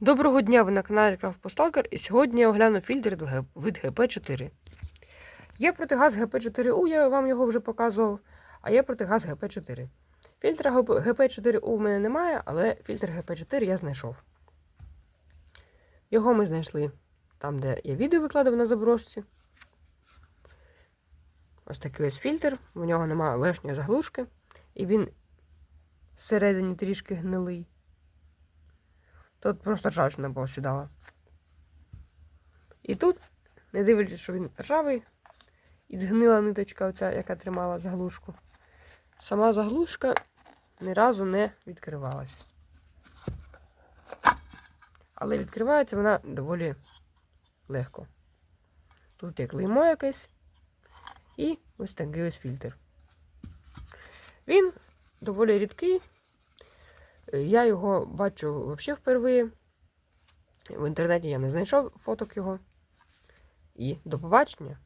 Доброго дня, ви на каналі Postalker і сьогодні я огляну фільтр від Г- від GP4. Є протигаз GP4U, я вам його вже показував, а є протигаз GP4. Фільтра GP4U у мене немає, але фільтр GP4 я знайшов. Його ми знайшли там, де я відео викладав на заброшці. Ось такий ось фільтр, в нього немає верхньої заглушки, і він всередині трішки гнилий. Тут просто ржавчина була сідала. І тут, не дивлячись, що він ржавий, і згнила ниточка, оця, яка тримала заглушку. Сама заглушка ні разу не відкривалась. Але відкривається вона доволі легко. Тут є клеймо якесь і ось такий ось фільтр. Він доволі рідкий. Я його бачу взагалі впервые. В інтернеті я не знайшов фоток його. І до побачення.